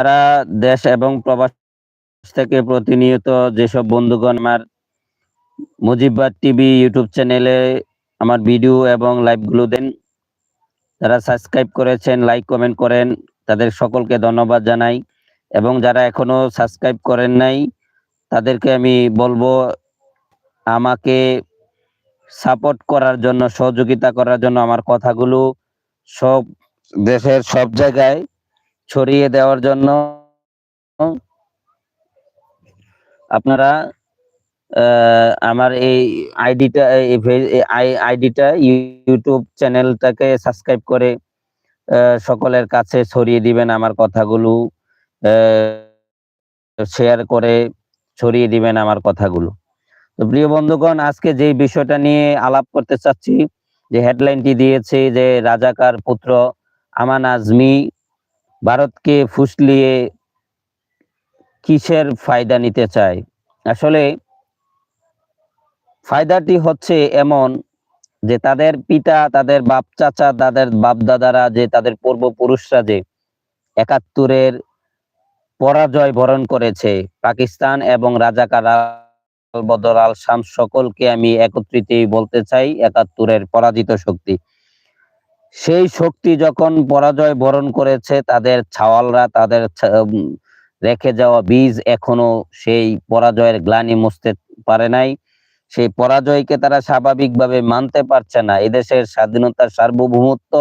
যারা দেশ এবং প্রবাস থেকে প্রতিনিয়ত যেসব বন্ধুগণ আমার মুজিববাদ টিভি ইউটিউব চ্যানেলে আমার ভিডিও এবং লাইভগুলো দেন যারা সাবস্ক্রাইব করেছেন, লাইক, কমেন্ট করেন, তাদের সকলকে ধন্যবাদ জানাই। এবং যারা এখনও সাবস্ক্রাইব করেন নাই, তাদেরকে আমি বলব আমাকে সাপোর্ট করার জন্য, সহযোগিতা করার জন্য আমার কথাগুলো সব দেশের সব জায়গায় ছড়িয়ে দেওয়ার জন্য আপনারা আমার এই আইডিটা আইডিটা ইউটিউব চ্যানেলটাকে সাবস্ক্রাইব করে সকলের কাছে ছড়িয়ে দিবেন আমার কথাগুলো শেয়ার করে ছড়িয়ে দিবেন আমার কথাগুলো। তো প্রিয় বন্ধুগণ, আজকে যে বিষয়টা নিয়ে আলাপ করতে চাচ্ছি, যে হেডলাইনটি দিয়েছে যে রাজাকার পুত্র আমান আজমি ভারতকে ফুসলিয়ে কিসের ফায়দা নিতে চায়? আসলে ফায়দাটি হচ্ছে এমন যে তাদের পিতা, তাদের বাপ চাচা তাদের বাপ দাদারা যে, তাদের পূর্বপুরুষরা যে একাত্তরের পরাজয় বরণ করেছে, পাকিস্তান এবং রাজাকার বদর আল শাম সকলকে আমি একত্রিতই বলতে চাই, একাত্তরের পরাজিত শক্তি। সেই শক্তি যখন পরাজয় বরণ করেছে, তাদের ছাওয়ালরা তাদের রেখে যাওয়া বীজ এখনও সেই পরাজয়ের গ্লানি মুছতে পারে নাই। সেই পরাজয়কে তারা স্বাভাবিকভাবে মানতে পারছে না। এদেশের স্বাধীনতার সার্বভৌমত্ব,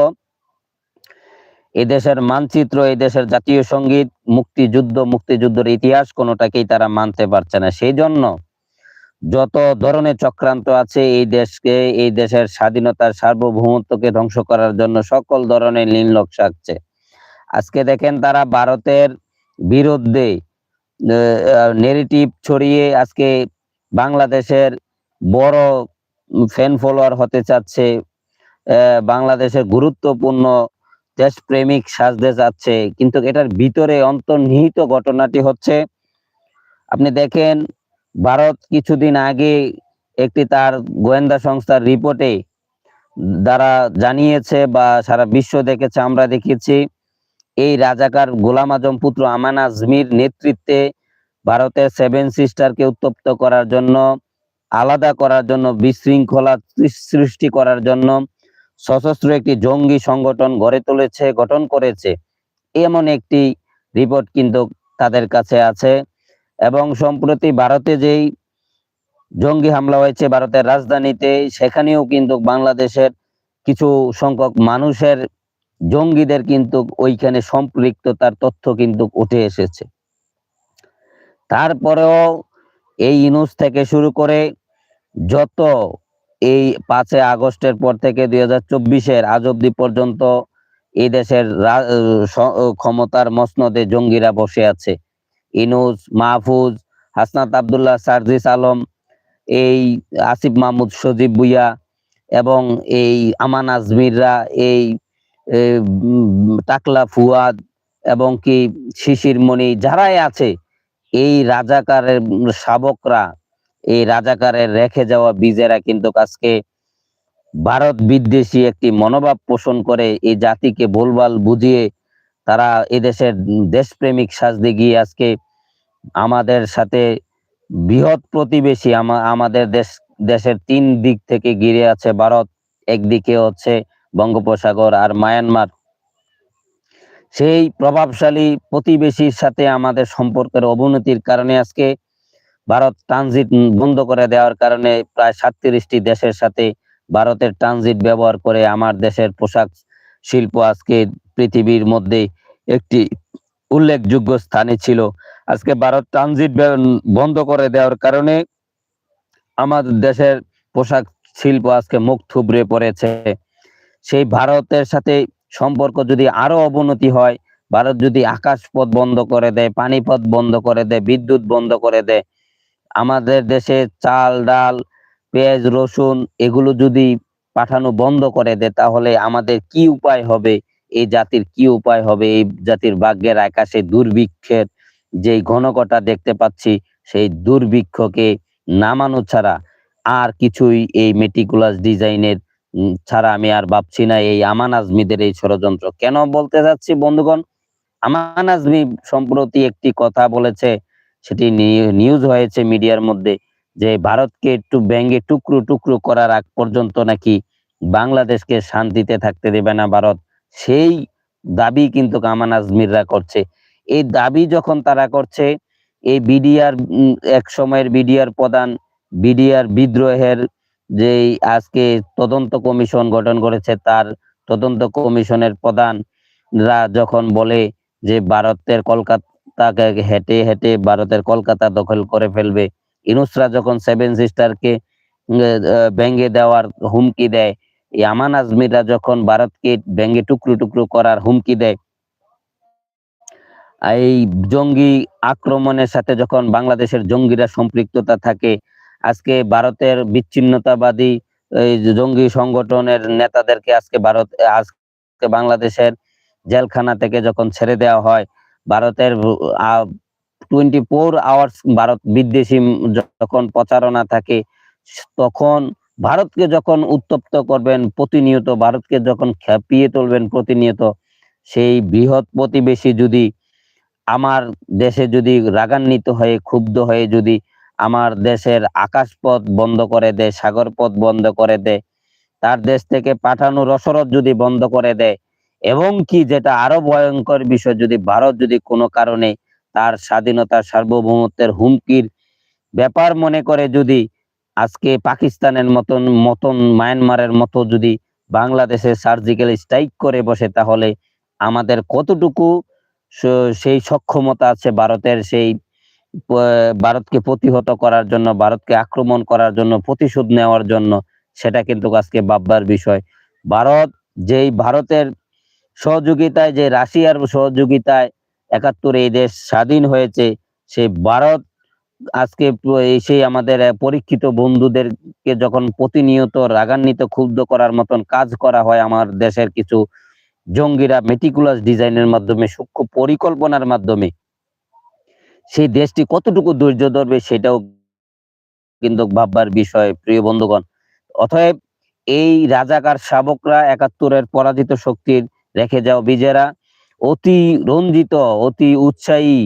এদেশের মানচিত্র, এদেশের জাতীয় সংগীত, মুক্তিযুদ্ধ, মুক্তিযুদ্ধের ইতিহাস কোনোটাকেই তারা মানতে পারছে না। সেই জন্য যত ধরনের চক্রান্ত আছে এই দেশকে, এই দেশের স্বাধীনতার সার্বভৌমত্বকে ধ্বংস করার জন্য সকল ধরনের লীনলোক সাজছে। আজকে দেখেন তারা ভারতের বিরুদ্ধে নেগেটিভ ছড়িয়ে আজকে বাংলাদেশের বড় ফ্যান ফলোয়ার হতে চাচ্ছে বাংলাদেশের গুরুত্বপূর্ণ দেশপ্রেমিক সাজতে যাচ্ছে কিন্তু এটার ভিতরে অন্তর্নিহিত ঘটনাটি হচ্ছে, আপনি দেখেন ভারত কিছুদিন আগে একটি তার গোয়েন্দা সংস্থার রিপোর্টে দ্বারা জানিয়েছে বা সারা বিশ্ব দেখেছে, আমরা দেখেছি, এই রাজাকার গোলাম আজম পুত্র আমান আজমির নেতৃত্বে ভারতের সেভেন সিস্টারকে উত্তপ্ত করার জন্য, আলাদা করার জন্য, বিশৃঙ্খলা সৃষ্টি করার জন্য সশস্ত্র একটি জঙ্গি সংগঠন গড়ে তুলেছে, গঠন করেছে। এমন একটি রিপোর্ট কিন্তু তাদের কাছে আছে। এবং সম্প্রতি ভারতে যেই জঙ্গি হামলা হয়েছে ভারতের রাজধানীতে, সেখানেও কিন্তু বাংলাদেশের কিছু সংখ্যক মানুষের জঙ্গিদের কিন্তু ওইখানে সম্পৃক্ততার তথ্য কিন্তু উঠে এসেছে। তারপরেও এই ইনুস থেকে শুরু করে যত এই পাঁচে আগস্টের পর থেকে দুই হাজার চব্বিশের আজ অব্দি পর্যন্ত এই দেশের ক্ষমতার মসনদে জঙ্গিরা বসে আছে। ইনুস, মাহফুজ, হাসনাত আবদুল্লাহ, সার্জিস আলম, এই আসিফ মাহমুদ, সজীব ভুইয়া এবং এই আমান আজমিররা, এই টাকলা ফুয়াদ এবং কি শিশির মণি যারাই আছে, এই রাজাকারের শাবকরা, এই রাজাকারের রেখে যাওয়া বীজেরা কিন্তু আজকে ভারত বিদ্বেষী একটি মনোভাব পোষণ করে এই জাতিকে ভুলভাল বুঝিয়ে তারা এদেশের দেশপ্রেমিক সাজতে গিয়ে আজকে আমাদের সাথে বৃহৎ প্রতিবেশী আমাদের দেশ, দেশের তিন দিক থেকে ঘিরে আছে ভারত, একদিকে হচ্ছে বঙ্গোপসাগর আর মায়ানমার। সেই প্রভাবশালী প্রতিবেশীর সাথে আমাদের সম্পর্কের অবনতির কারণে আজকে ভারত ট্রানজিট বন্ধ করে দেওয়ার কারণে প্রায় সাতত্রিশটি দেশের সাথে ভারতের ট্রানজিট ব্যবহার করে আমার দেশের পোশাক শিল্প আজকে পৃথিবীর মধ্যে একটি উল্লেখযোগ্য স্থানে ছিল। আজকে ভারত ট্রানজিট বন্ধ করে দেওয়ার কারণে আমাদের দেশের পোশাক শিল্প আজকে মুখ থুবড়ে পড়েছে। সেই ভারতের সাথে সম্পর্ক যদি আরও অবনতি হয়, ভারত যদি আকাশ পথ বন্ধ করে দেয়, পানিপথ বন্ধ করে দেয়, বিদ্যুৎ বন্ধ করে দেয়, আমাদের দেশে চাল, ডাল, পেঁয়াজ, রসুন এগুলো যদি পাঠানো বন্ধ করে দেয়, তাহলে আমাদের কি উপায় হবে? এই জাতির কি উপায় হবে? এই জাতির ভাগ্যের আকাশে দুর্ভিক্ষের যে ঘনঘটা দেখতে পাচ্ছি, সেই দুর্ভিক্ষকে নামানো ছাড়া আর কিছুই এই মেটিকুলাস ডিজাইনের ছাড়া আমি আর ভাবছি না। এই আমান আজমিদের এই ষড়যন্ত্র কেন বলতে চাচ্ছি বন্ধুগণ? আমান আজমি সম্প্রতি একটি কথা বলেছে, সেটি নিউজ হয়েছে মিডিয়ার মধ্যে, যে ভারতকে একটু ব্যাঙ্গে টুকরো টুকরো করার আগ পর্যন্ত নাকি বাংলাদেশকে শান্তিতে থাকতে দেবে না ভারত। সেই দাবি কিন্তু কামান আজমিররা করছে। এই দাবি যখন তারা করছে, এই বিডিআর এক সময়ের বিডিআর প্রধান, বিডিআর বিদ্রোহের যে আজকে তদন্ত কমিশন গঠন করেছে, তার তদন্ত কমিশনের প্রধানরা যখন বলে যে ভারতের কলকাতাকে হেঁটে হেঁটে ভারতের কলকাতা দখল করে ফেলবে, ইনুসরা যখন সেভেন সিস্টারকে ব্যঙ্গে দেওয়ার হুমকি দেয় এই আমান আজমিররা যখন ভারতকে ব্যঙ্গে টুকরো টুকরো করার হুমকি দেয়, এই জঙ্গি আক্রমণের সাথে যখন বাংলাদেশের জঙ্গিরা সম্পৃক্ততা থাকে, আজকে ভারতের বিচ্ছিন্নতাবাদী এই জঙ্গি সংগঠনের নেতাদেরকে আজকে ভারত, আজকে বাংলাদেশের জেলখানা থেকে যখন ছেড়ে দেওয়া হয়, ভারতের টোয়েন্টি ফোর আওয়ার্স ভারত বিদ্বেষী যখন প্রচারণা থাকে, তখন ভারতকে যখন উত্তপ্ত করবেন, প্রতিনিয়ত ভারতকে যখন খেপিয়ে তুলবেন প্রতিনিয়ত, সেই বৃহৎ প্রতিবেশী যদি আমার দেশে যদি রাগান্বিত হয়ে, ক্ষুব্ধ হয়ে যদি আমার দেশের আকাশপথ বন্ধ করে দেয় সাগর পথ বন্ধ করে দেয়, তার দেশ থেকে পাঠানো রসরত যদি বন্ধ করে দেয়, এবং কি যেটা আরও ভয়ঙ্কর বিষয় যদি ভারত যদি কোনো কারণে তার স্বাধীনতা সার্বভৌমত্বের হুমকির ব্যাপার মনে করে যদি আজকে পাকিস্তানের মতন মতন মায়ানমারের মতো যদি বাংলাদেশে সার্জিক্যাল স্ট্রাইক করে বসে, তাহলে আমাদের কতটুকু সেই সক্ষমতা আছে ভারতের সেই ভারতকে প্রতিহত করার জন্য, ভারতকে আক্রমণ করার জন্য, প্রতিশোধ নেওয়ার জন্য, সেটা কিন্তু আজকে ভাববার বিষয়। ভারত যেই ভারতের সহযোগিতায়, যে রাশিয়ার সহযোগিতায় একাত্তরে এই দেশ স্বাধীন হয়েছে সেই ভারত আজকে সেই আমাদের পরীক্ষিত বন্ধুদেরকে যখন প্রতিনিয়ত রাগান্বিত, ক্ষুব্ধ করার মতন কাজ করা হয় আমার দেশের কিছু জঙ্গিরা মেটিকুলাস ডিজাইনের মাধ্যমে, সূক্ষ্ম পরিকল্পনার মাধ্যমে, সেই দেশটি কতটুকু ধৈর্য ধরবে সেটাও কিন্তু ভাববার বিষয়, প্রিয় বন্ধুগণ। অতএব এই রাজাকার শাবকরা, একাত্তরের পরাজিত শক্তির রেখে যাও বিজেরা। অতি রঞ্জিত, অতি উৎসাহী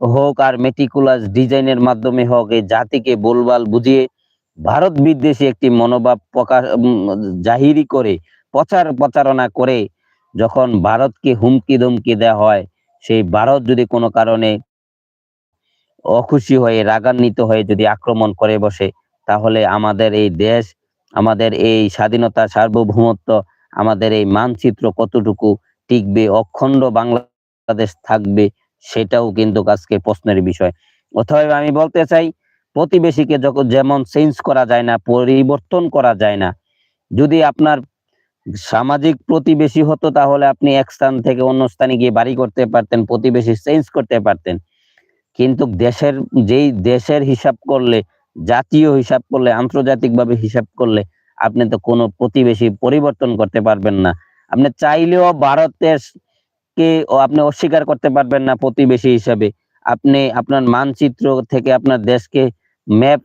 হোক আর মেটিকুলাস ডিজাইনের মাধ্যমে হোক, এই জাতিকে বলবাল বুঝিয়ে ভারত বিদ্বেষী একটি মনোভাব প্রকাশ জাহিরি করে, প্রচার প্রচারণা করে যখন ভারতকে হুমকি ধমকি দেওয়া হয়, সেই ভারত যদি কোনো কারণে অখুশি হয়ে, রাগান্বিত হয়ে যদি আক্রমণ করে বসে, তাহলে আমাদের এই দেশ, আমাদের এই স্বাধীনতা সার্বভৌমত্ব, আমাদের এই মানচিত্র কতটুকু টিকবে, অখণ্ড বাংলাদেশ থাকবে সেটাও কিন্তু আজকে প্রশ্নের বিষয়। অথবা আমি বলতে চাই, প্রতিবেশীকে যখন যেমন চেঞ্জ করা যায় না, পরিবর্তন করা যায় না, যদি আপনার সামাজিক প্রতিবেশী হতো তাহলে আপনি এক স্থান থেকে অন্য স্থানে গিয়ে বাড়ি করতে পারতেন, প্রতিবেশী চেঞ্জ করতে পারতেন। কিন্তু দেশের, যেই দেশের হিসাব করলে, জাতীয় হিসাব করলে, আন্তর্জাতিকভাবে হিসাব করলে, আপনি তো কোনো প্রতিবেশী পরিবর্তন করতে পারবেন না। আপনি চাইলেও ভারতের কে আপনি অস্বীকার করতে পারবেন না প্রতিবেশী হিসাবে। আপনি আপনার মানচিত্র থেকে আপনার দেশকে ম্যাপ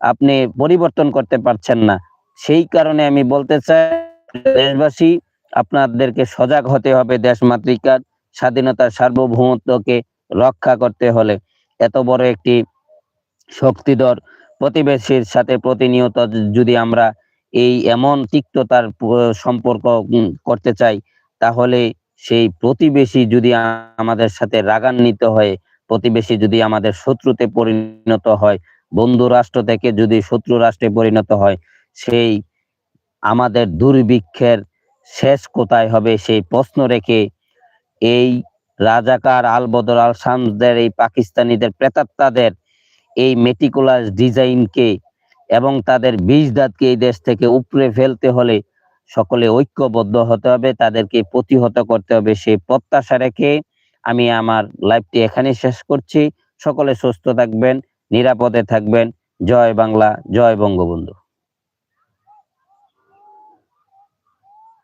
আপনি পরিবর্তন করতে পারছেন না। সেই কারণে আমি বলতে চাই, দেশবাসী, আপনাদেরকে সজাগ হতে হবে দেশ মাতৃকার স্বাধীনতার সার্বভৌমত্বকে রক্ষা করতে হলে। এত বড় একটি শক্তিধর প্রতিবেশীর সাথে প্রতিনিয়ত যদি আমরা এই এমন তিক্ততার সম্পর্ক করতে চাই, তাহলে সেই প্রতিবেশী যদি আমাদের সাথে রাগান্বিত হয়, প্রতিবেশী যদি আমাদের শত্রুতে পরিণত হয় বন্ধু রাষ্ট্র থেকে যদি শত্রু রাষ্ট্রে পরিণত হয়, সেই আমাদের দুর্ভিক্ষের শেষ কোথায় হবে সেই প্রশ্ন রেখে এই রাজাকার আল বদর আল শামসদের এই পাকিস্তানিদের প্রেতাত্মাদের এই মেটিকুলাস ডিজাইনকে এবং তাদের বীজ দাঁতকে এই দেশ থেকে উপড়ে ফেলতে হলে সকলে ঐক্যবদ্ধ হতে হবে, তাদেরকে প্রতিহত করতে হবে সেই প্রত্যাশা রেখে আমি আমার লাইভটি এখানে শেষ করছি। সকলে সুস্থ থাকবেন, নিরাপদে থাকবেন। জয় বাংলা, জয় বঙ্গবন্ধু।